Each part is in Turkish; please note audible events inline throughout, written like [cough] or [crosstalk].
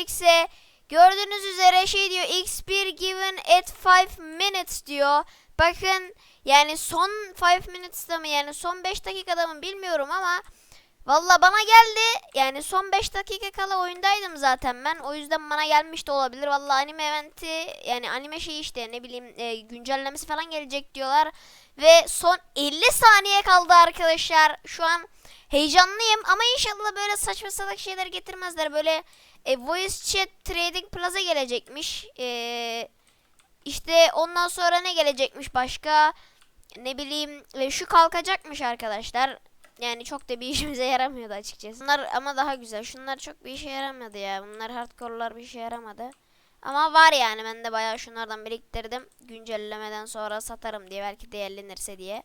Öterix'e gördüğünüz üzere şey diyor X1 given at 5 minutes diyor. Bakın yani son 5 minutes'ta mı yani son 5 dakikada mı bilmiyorum ama Valla bana geldi. Yani son 5 dakika kala oyundaydım zaten ben. O yüzden bana gelmiş de olabilir. Valla anime eventi yani anime şey işte ne bileyim e, güncellemesi falan gelecek diyorlar. Ve son 50 saniye kaldı arkadaşlar. Şu an heyecanlıyım ama inşallah böyle saçma salak şeyler getirmezler. Böyle e, Voice Chat Trading Plaza gelecekmiş. E, işte ondan sonra ne gelecekmiş başka? Ne bileyim e, şu kalkacakmış arkadaşlar. Yani çok da bir [laughs] işimize yaramıyordu açıkçası. Bunlar ama daha güzel. Şunlar çok bir işe yaramıyordu ya. Bunlar hardcore'lar bir işe yaramadı. Ama var yani ben de bayağı şunlardan biriktirdim. Güncellemeden sonra satarım diye belki değerlenirse diye.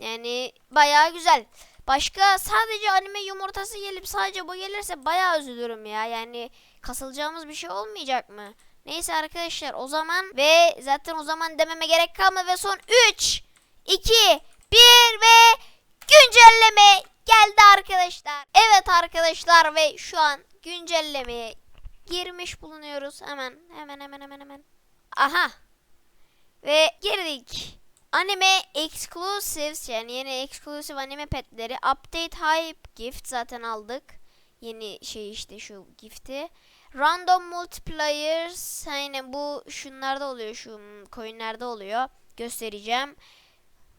Yani bayağı güzel. Başka sadece anime yumurtası gelip sadece bu gelirse bayağı üzülürüm ya. Yani kasılacağımız bir şey olmayacak mı? Neyse arkadaşlar o zaman ve zaten o zaman dememe gerek kalmadı ve son 3 2 1 ve güncelleme geldi arkadaşlar. Evet arkadaşlar ve şu an güncellemeye girmiş bulunuyoruz. Hemen hemen hemen hemen hemen. Aha. Ve girdik. Anime exclusives yani yeni exclusive anime petleri update hype gift zaten aldık. Yeni şey işte şu gifti. Random multiplayers aynen bu şunlarda oluyor şu coinlerde oluyor. Göstereceğim.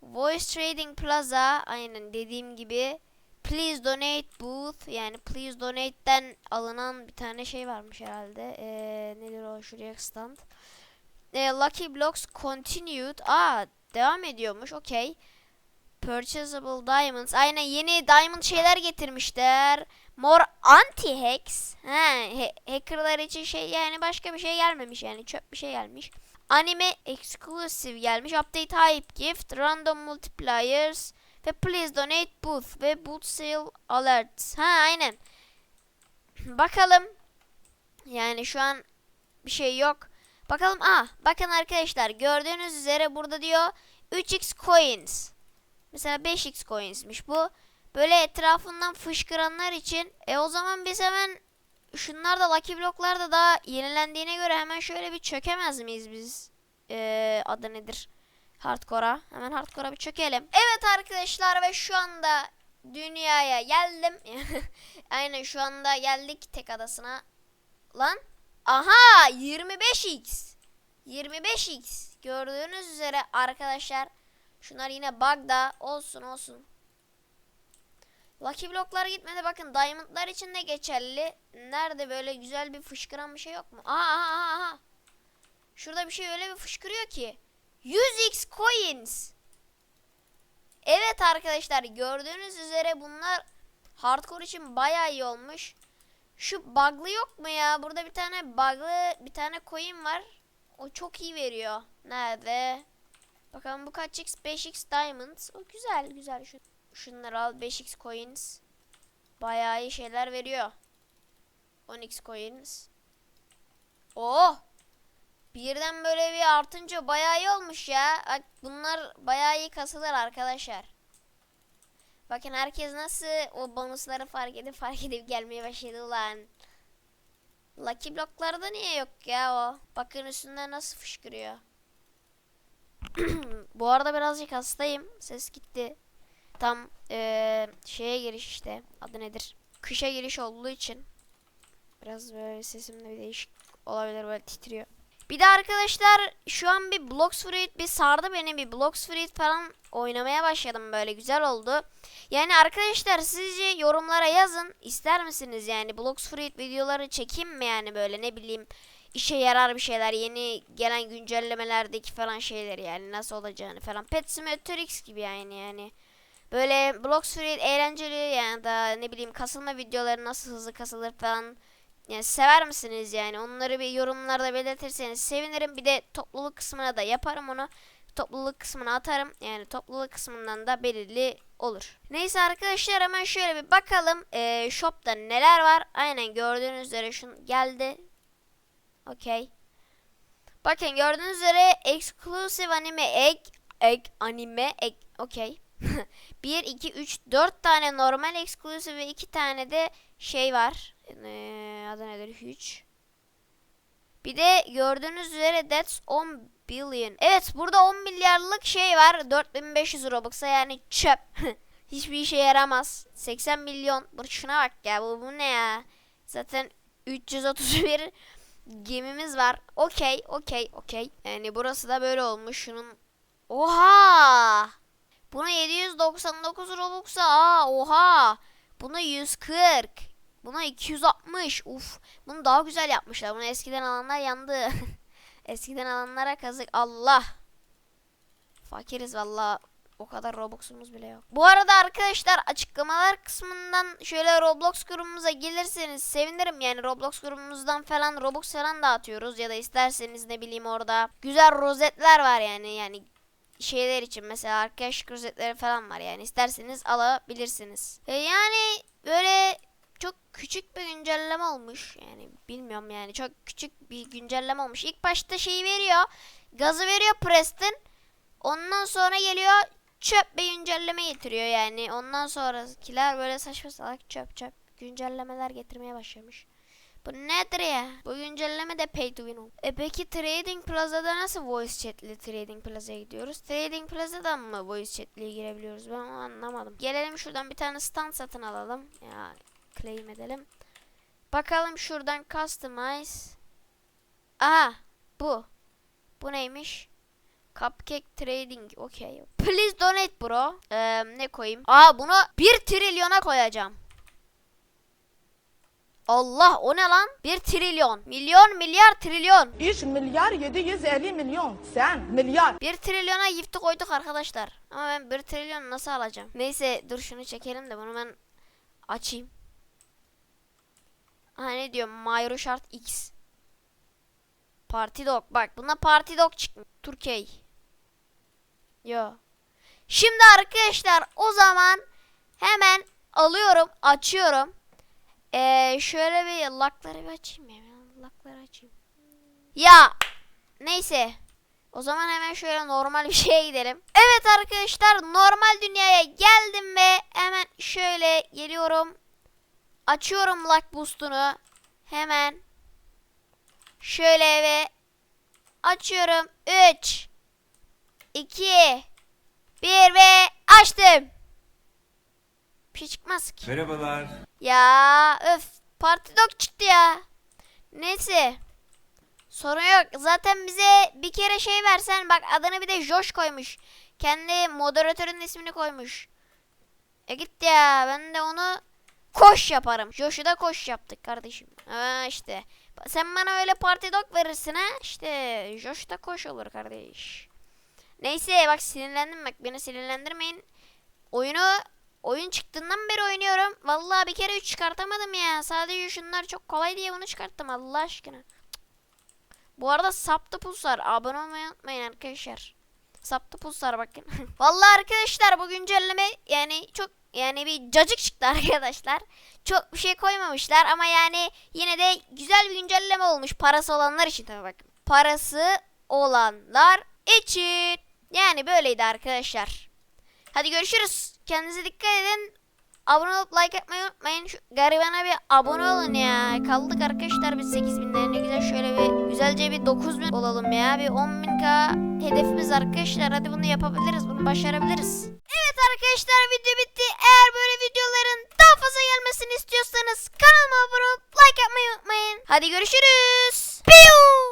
Voice Trading Plaza aynen dediğim gibi Please Donate Booth yani Please Donate'den alınan bir tane şey varmış herhalde. Ee, nedir o şuraya stand. Ee, Lucky Blocks Continued. Aa devam ediyormuş. Okey. Purchasable Diamonds. Aynen yeni diamond şeyler getirmişler. More anti-hacks. He, he- hackerlar için şey yani başka bir şey gelmemiş yani çöp bir şey gelmiş. Anime exclusive gelmiş. Update hype gift, random multipliers ve please donate booth ve boot sale alerts. Ha aynen. [clears throat] Bakalım. Yani şu an bir şey yok. Bakalım ah bakın arkadaşlar gördüğünüz üzere burada diyor 3x coins. Mesela 5x coinsmiş bu. Böyle etrafından fışkıranlar için e o zaman biz hemen şunlar da Lucky Block'lar da daha yenilendiğine göre hemen şöyle bir çökemez miyiz biz? Ee, adı nedir? Hardcore'a. Hemen Hardcore'a bir çökelim. Evet arkadaşlar ve şu anda dünyaya geldim. [laughs] Aynen şu anda geldik tek adasına. Lan. Aha 25x. 25x. Gördüğünüz üzere arkadaşlar. Şunlar yine bug da olsun olsun. Lucky blocklar gitmedi. Bakın diamondlar için de geçerli. Nerede böyle güzel bir fışkıran bir şey yok mu? Aha aha. aha. Şurada bir şey öyle bir fışkırıyor ki. 100x coins. Evet arkadaşlar gördüğünüz üzere bunlar hardcore için bayağı iyi olmuş. Şu bug'lı yok mu ya? Burada bir tane bug'lı bir tane coin var. O çok iyi veriyor. Nerede? Bakalım bu kaç x? 5x diamonds. O güzel güzel. Şu, şunları al 5x coins. Bayağı iyi şeyler veriyor. 10x coins. Oh! Birden böyle bir artınca bayağı iyi olmuş ya. Bak bunlar bayağı iyi kasılır arkadaşlar. Bakın herkes nasıl o bonusları fark edip fark edip gelmeye başladı ulan. Lucky blocklarda niye yok ya o? Bakın üstünden nasıl fışkırıyor. [clears throat] Bu arada birazcık hastayım. Ses gitti. Tam eee, şeye giriş işte. Adı nedir? Kışa giriş olduğu için. Biraz böyle sesimde bir değişik olabilir böyle titriyor. Bir de arkadaşlar şu an bir Blocks Fruit bir sardı beni bir Blocks Fruit falan oynamaya başladım böyle güzel oldu. Yani arkadaşlar sizce yorumlara yazın ister misiniz yani Blocks Fruit videoları çekeyim mi yani böyle ne bileyim işe yarar bir şeyler yeni gelen güncellemelerdeki falan şeyler yani nasıl olacağını falan. Pet Simulator X gibi yani yani. Böyle Blocks Fruit eğlenceli yani da ne bileyim kasılma videoları nasıl hızlı kasılır falan yani sever misiniz yani? Onları bir yorumlarda belirtirseniz sevinirim. Bir de topluluk kısmına da yaparım onu. Topluluk kısmına atarım. Yani topluluk kısmından da belirli olur. Neyse arkadaşlar hemen şöyle bir bakalım. Ee, shop'ta neler var? Aynen gördüğünüz üzere şun geldi. Okey. Bakın gördüğünüz üzere exclusive anime egg egg anime egg okey. 1 2 3 4 tane normal exclusive ve 2 tane de şey var. Ee, adı nedir? 3 Bir de gördüğünüz üzere that's 10 billion. Evet burada 10 milyarlık şey var. 4500 Robux'a yani çöp. [laughs] Hiçbir işe yaramaz. 80 milyon. Şuna bak ya bu, bu ne ya? Zaten 331 gemimiz var. Okey, okey, okey. Yani burası da böyle olmuş. Şunun Oha! Buna 799 Robux'a. Aa, oha! Buna 140. Buna 260. Uf. Bunu daha güzel yapmışlar. Bunu eskiden alanlar yandı. [laughs] eskiden alanlara kazık. Allah. Fakiriz valla. O kadar Robux'umuz bile yok. Bu arada arkadaşlar açıklamalar kısmından şöyle Roblox grubumuza gelirseniz sevinirim. Yani Roblox grubumuzdan falan Robux falan dağıtıyoruz. Ya da isterseniz ne bileyim orada güzel rozetler var yani. Yani şeyler için mesela arkadaş rozetleri falan var yani isterseniz alabilirsiniz. E yani böyle çok küçük bir güncelleme olmuş. Yani bilmiyorum yani çok küçük bir güncelleme olmuş. İlk başta şeyi veriyor. Gazı veriyor Preston. Ondan sonra geliyor çöp bir güncelleme getiriyor yani. Ondan sonrakiler böyle saçma salak çöp çöp güncellemeler getirmeye başlamış. Bu nedir ya? Bu güncelleme de pay to win oldu. E peki Trading Plaza'da nasıl voice chat'li Trading Plaza'ya gidiyoruz? Trading Plaza'dan mı voice chat'li girebiliyoruz? Ben onu anlamadım. Gelelim şuradan bir tane stand satın alalım. Ya claim edelim. Bakalım şuradan customize. Aha bu. Bu neymiş? Cupcake Trading. Okey. Please donate bro. Ee, ne koyayım? Aa bunu 1 trilyona koyacağım. Allah o ne lan? 1 trilyon. Milyon milyar trilyon. 3 milyar 750 milyon. Sen milyar. 1 trilyona gifti koyduk arkadaşlar. Ama ben 1 trilyon nasıl alacağım? Neyse dur şunu çekelim de bunu ben açayım. Ha ne diyor? Mayro şart X. Party dog. Bak buna party dog çıkmış. Türkiye. Yo. Şimdi arkadaşlar o zaman hemen alıyorum, açıyorum. Ee, şöyle bir lakları bir açayım ya. Lakları açayım. Ya neyse. O zaman hemen şöyle normal bir [laughs] şeye gidelim. Evet arkadaşlar normal dünyaya geldim ve hemen şöyle geliyorum. Açıyorum luck boost'unu. Hemen şöyle ve açıyorum. 3 2 1 ve açtım. Ki. Merhabalar. Ya öf parti dog çıktı ya. Neyse. Sorun yok. Zaten bize bir kere şey versen bak adını bir de Josh koymuş. Kendi moderatörün ismini koymuş. E git ya ben de onu koş yaparım. Josh'u da koş yaptık kardeşim. Ha işte. Sen bana öyle parti dog verirsin ha. İşte Josh da koş olur kardeş. Neyse bak sinirlendim bak beni sinirlendirmeyin. Oyunu oyun çıktığından beri oynuyorum. Vallahi bir kere 3 çıkartamadım ya. Sadece şunlar çok kolay diye bunu çıkarttım Allah aşkına. Bu arada Saptı Pulsar abone olmayı unutmayın arkadaşlar. Saptı Pulsar bakın. [laughs] Vallahi arkadaşlar bu güncelleme yani çok yani bir cacık çıktı arkadaşlar. Çok bir şey koymamışlar ama yani yine de güzel bir güncelleme olmuş parası olanlar için tabii bakın. Parası olanlar için. Yani böyleydi arkadaşlar. Hadi görüşürüz. Kendinize dikkat edin. Abone olup like atmayı unutmayın. Şu garibana bir abone olun ya. Kaldık arkadaşlar biz 8000'lere ne güzel şöyle bir güzelce bir 9000 olalım ya. Bir 10.000k hedefimiz arkadaşlar. Hadi bunu yapabiliriz. Bunu başarabiliriz. Evet arkadaşlar video bitti. Eğer böyle videoların daha fazla gelmesini istiyorsanız kanalıma abone olup like atmayı unutmayın. Hadi görüşürüz. Piu!